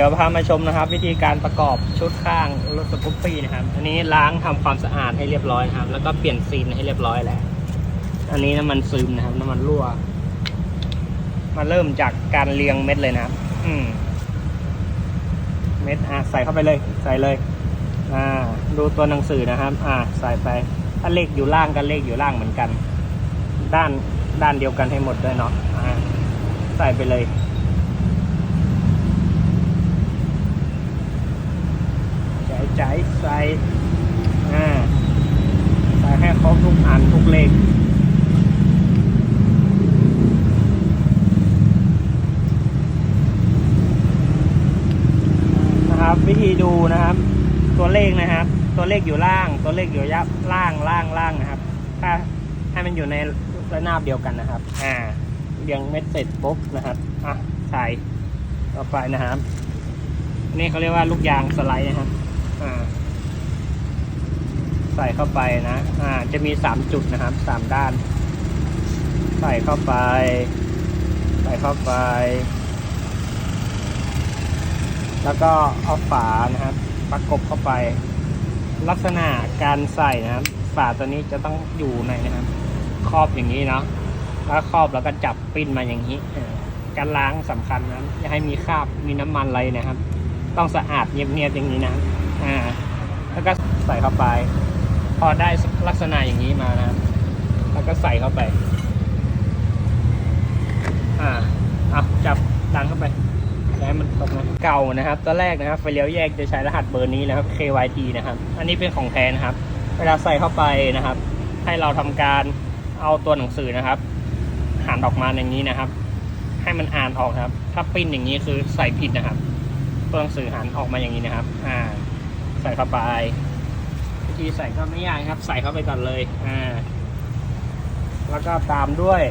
ดี๋ยวพามาชมนะครับ วิธีการประกอบชุดข้างรถสกูปปี้นะครับ อันนี้ล้างทำความสะอาดให้เรียบร้อยนะครับ แล้วก็เปลี่ยนซีนให้เรียบร้อยแล้ว อันนี้น้ำมันซึมนะครับ น้ำมันรั่ว มาเริ่มจากการเรียงเม็ดเลยนะครับ อืม เม็ดอะใส่เข้าไปเลย ใส่เลย อ่า ดูตัวหนังสือนะครับ อ่า ใส่ไปถ้าเลขอยู่ล่างก็เลขอยู่ล่างเหมือนกัน ด้านด้านเดียวกันให้หมดด้วยเนาะอ่าใส่ไปเลย ใจใส่อ่าใส่ให้ครบทุกอันทุกเลขนะครับ วิธีดูนะครับ ตัวเลขนะครับ ตัวเลขอยู่ล่าง ตัวเลขอยู่ยับล่างล่างล่างนะครับ ถ้าให้มันอยู่ในระนาบเดียวกันนะครับ อ่าเรียงเม็ดเสร็จปุ๊บนะครับอะใส่ต่อไปนะครับนี่เขาเรียกว่าลูกยางสไลด์นะครับ ใส่เข้าไปนะ อ่า จะมีสามจุดนะครับสามด้าน ใส่เข้าไป ใส่เข้าไป แล้วก็เอาฝานะครับ ประกบเข้าไป ลักษณะการใส่นะครับ ฝาตัวนี้จะต้องอยู่ในนะครับ ครอบอย่างนี้เนาะแล้วครอบแล้วก็จับปิ้นมาอย่างนี้การล้างสำคัญนะอย่าให้มีคราบมีน้ำมันอะไรนะครับ ต้องสะอาดเนียบๆอย่างนี้นะ อ่าแล้วก็ใส่เข้าไป พอได้ลักษณะอย่างนี้มานะ แล้วก็ใส่เข้าไป อ่าเอาจับดันเข้าไปอย่าให้มันตกนะเก่านะครับตัวแรกนะครับไฟเลี้ยวแยกจะใช้รหัสเบอร์นี้นะครับ KYT นะครับ อันนี้เป็นของแท้นะครับ เวลาใส่เข้าไปนะครับ ให้เราทำการเอาตัวหนังสือนะครับหันออกมาอย่างนี้นะครับ ให้มันอ่านออกครับ ถ้าปิ้นอย่างนี้คือใส่ผิดนะครับตัวหนังสือหันออกมาอย่างนี้นะครับ อ่า ใส่เข้าไปวิธีใส่ก็ไม่ยากครับ ใส่เข้าไปก่อนเลยอ่าแล้วก็ตามด้วย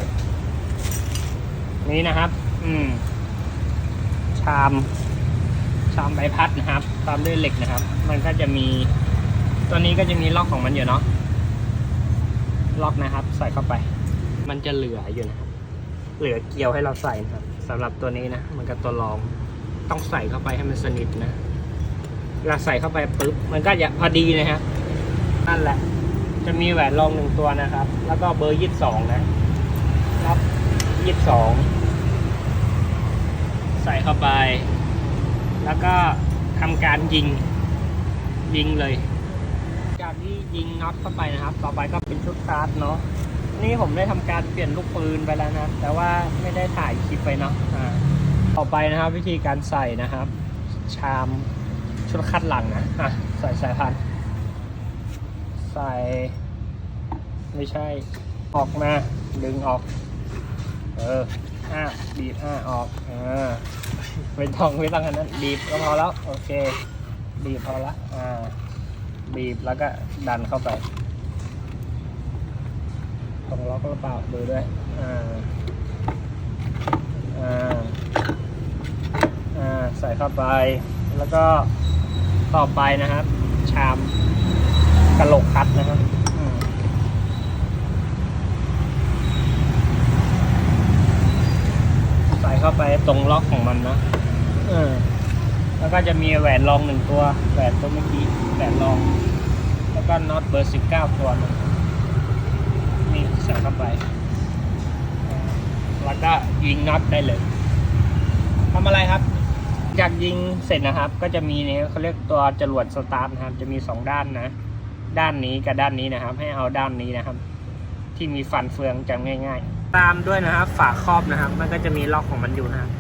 นี้นะครับ อืม ชาม ชามใบพัดนะครับ ตามด้วยเหล็กนะครับ มันก็จะมีตัวนี้ก็จะมีล็อกของมันอยู่เนาะล็อกนะครับ ใส่เข้าไป มันจะเหลืออยู่นะครับเหลือเกลียวให้เราใส่นะครับสำหรับตัวนี้นะมันก็ตัวรองต้องใส่เข้าไปให้มันสนิทนะ เวลาใส่เข้าไปปุ๊บมันก็จะพอดีนะครับนั่นแหละ จะมีแหวนรองหนึ่งตัวนะครับ แล้วก็เบอร์ยี่สิบสองนะรับยี่สิบสองใส่เข้าไป แล้วก็ทำการยิงยิงเลย จากที่ยิงน็อตเข้าไปนะครับ ต่อไปก็เป็นชุดคาร์ดเนาะนี่ผมได้ทำการเปลี่ยนลูกปืนไปแล้วนะ แต่ว่าไม่ได้ถ่ายคลิปไปเนาะ อ่า ต่อไปนะครับ วิธีการใส่นะครับ ชาม ชุดคัดหลังนะ อะ ใส่สายพัน ใส่ ไม่ใช่ ออกมา ดึงออก เอออ้าบีบอ้าออกเออไม่ต้องไม่ต้องอันนั้น บีบก็พอแล้ว โอเค บีบพอละ อ่า บีบแล้วก็ดันเข้าไป ตรงล็อกหรือเปล่าดูด้วย อ่า อ่า อ่า ใส่เข้าไป แล้วก็ ต่อไปนะครับ ชามกระโหลกคัดนะครับใส่เข้าไปตรงล็อกของมันนะเออแล้วก็จะมีแหวนรองหนึ่งตัวแหวนตัวเมื่อกี้แหวนรอง แล้วก็น็อตเบอร์สิบเก้าตัวนึงนี่ใส่เข้าไป แล้วก็ยิงน็อตได้เลยทำอะไรครับ จากยิงเสร็จนะครับ ก็จะมีเนี่ยเขาเรียกตัวจรวดสตาร์ทนะครับ จะมีสองด้านนะ ด้านนี้กับด้านนี้นะครับ ให้เอาด้านนี้นะครับ ที่มีฟันเฟืองจำง่าย ๆ ตามด้วยนะครับ ฝาครอบนะครับ มันก็จะมีล็อกของมันอยู่นะครับ